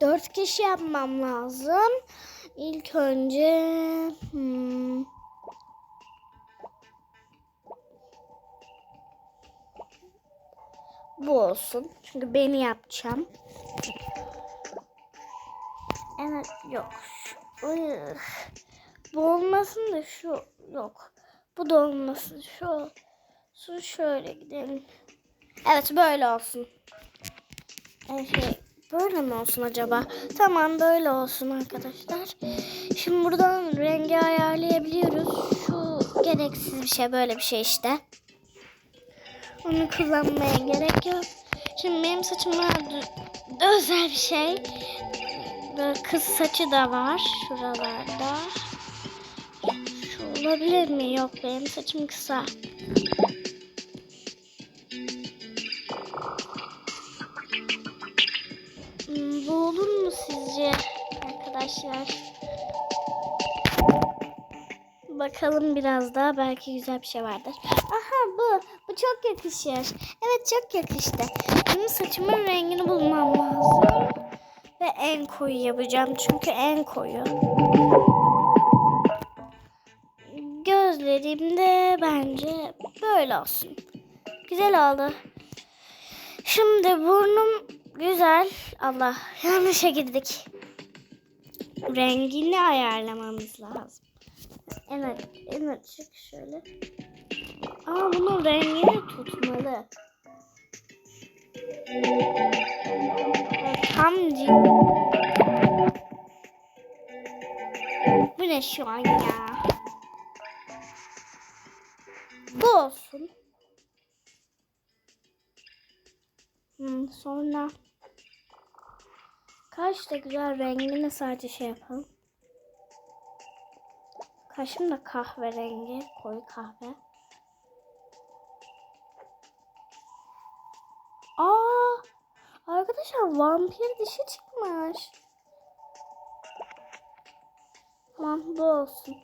Dört kişi yapmam lazım. İlk önce hmm, bu olsun. Çünkü beni yapacağım. Evet yok. Ih. Bu olmasın da şu yok. Bu da olmasın. Şu, şu şöyle gidelim. Evet böyle olsun. Şey, böyle mi olsun acaba? Tamam böyle olsun arkadaşlar. Şimdi buradan rengi ayarlayabiliyoruz. Şu gereksiz bir şey böyle bir şey işte. Onu kullanmaya gerek yok. Şimdi benim saçım var d- özel bir şey. Böyle kız saçı da var şuralarda. Şu olabilir mi? Yok benim saçım kısa. Mu sizce arkadaşlar? Bakalım biraz daha belki güzel bir şey vardır. Aha bu. Bu çok yakışır. Evet çok yakıştı. Benim saçımın rengini bulmam lazım. Ve en koyu yapacağım. Çünkü en koyu. Gözlerim de bence böyle olsun. Güzel oldu. Şimdi burnum güzel. Allah yanlışa girdik. Rengini ayarlamamız lazım. Evet, evet çık şöyle. Aa bunun rengini tutmalı. Tam. Bu ne şu an ya? Bu olsun. Hmm, sonra kaş da güzel rengini sadece şey yapalım. Kaşım da kahverengi, koyu kahve. Aa, arkadaşlar vampir dişi çıkmış. Tamam bu olsun.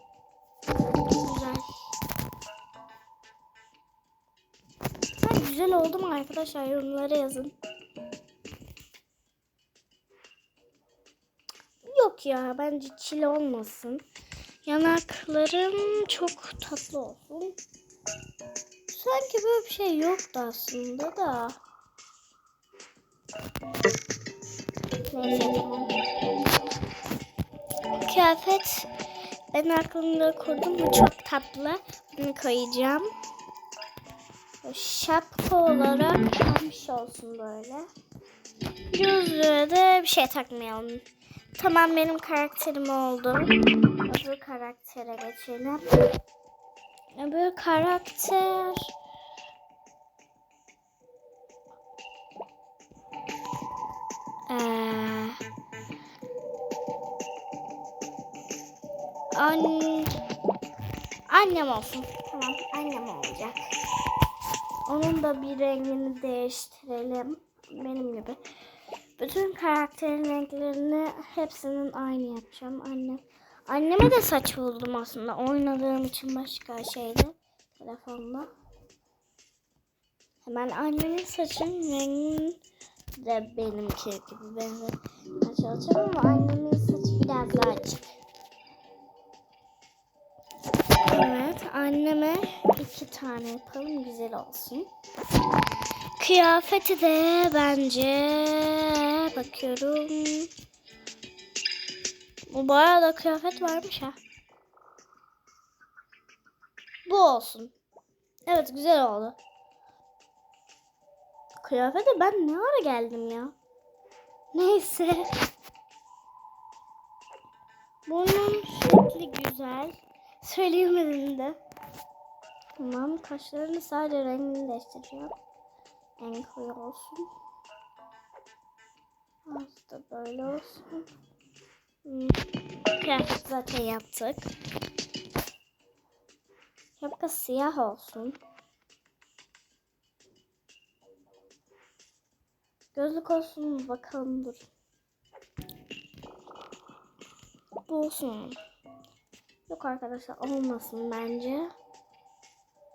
Güzel. Ha, güzel oldu mu arkadaşlar yorumlara yazın. Yok ya bence çile olmasın. Yanaklarım çok tatlı olsun. Sanki böyle bir şey yoktu aslında da. Kıyafet ben aklımda kurdum. Bu çok tatlı. Bunu koyacağım. Şapka olarak şey olsun böyle. Gözlüğe de bir şey takmayalım. Tamam benim karakterim oldu. Öbür karaktere geçelim. Öbür karakter... Ee, an... Annem olsun. Tamam annem olacak. Onun da bir rengini değiştirelim. Benim gibi. Bütün karakterin renklerini hepsinin aynı yapacağım. Annem. Anneme de saç buldum aslında. Oynadığım için başka şeyde. Telefonla. Hemen annemin saçın rengini de benimki gibi benzetmeye çalışacağım ama annemin saçı biraz daha açık. Evet anneme iki tane yapalım güzel olsun. Kıyafeti de bence bakıyorum. Bu bayağı da kıyafet varmış ha. Bu olsun. Evet güzel oldu. Kıyafete ben ne ara geldim ya? Neyse. Bunun şekli güzel. Söyleyemedim de. Tamam kaşlarını sadece rengini değiştireceğim. En koyu olsun. Az da böyle olsun. Hmm. Kıyafet zaten yaptık. Şapka siyah olsun. Gözlük olsun bakalım dur. Bu olsun. Yok arkadaşlar olmasın bence.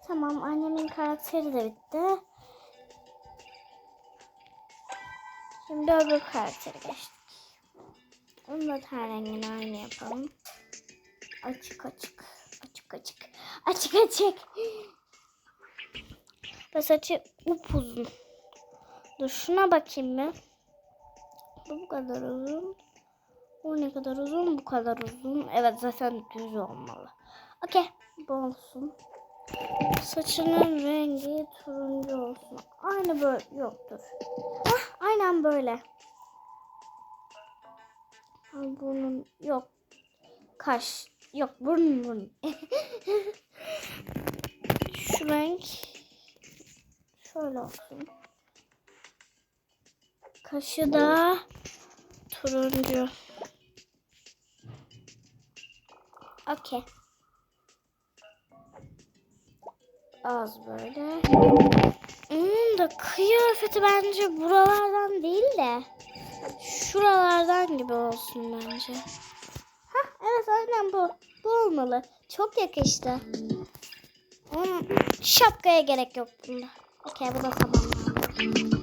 Tamam annemin karakteri de bitti. Şimdi öbür karakteri geçtik. Onu da ten rengini aynı yapalım. Açık açık. Açık açık. Açık açık. Ve saçı upuzun. Dur şuna bakayım mı? Bu bu kadar uzun. Bu ne kadar uzun? Bu kadar uzun. Evet zaten düz olmalı. Okey. Bu olsun. Saçının rengi turuncu olsun. Aynı böyle yoktur. Aynen böyle. Burnun yok. Kaş yok. Burun burun. Şu renk şöyle olsun. Kaşı da turuncu. Okey. Az böyle. Onun da kıyafeti bence buralardan değil de şuralardan gibi olsun bence. Hah evet aynen bu. Bu olmalı. Çok yakıştı. Onun şapkaya gerek yok bunda. Okey bu da tamam.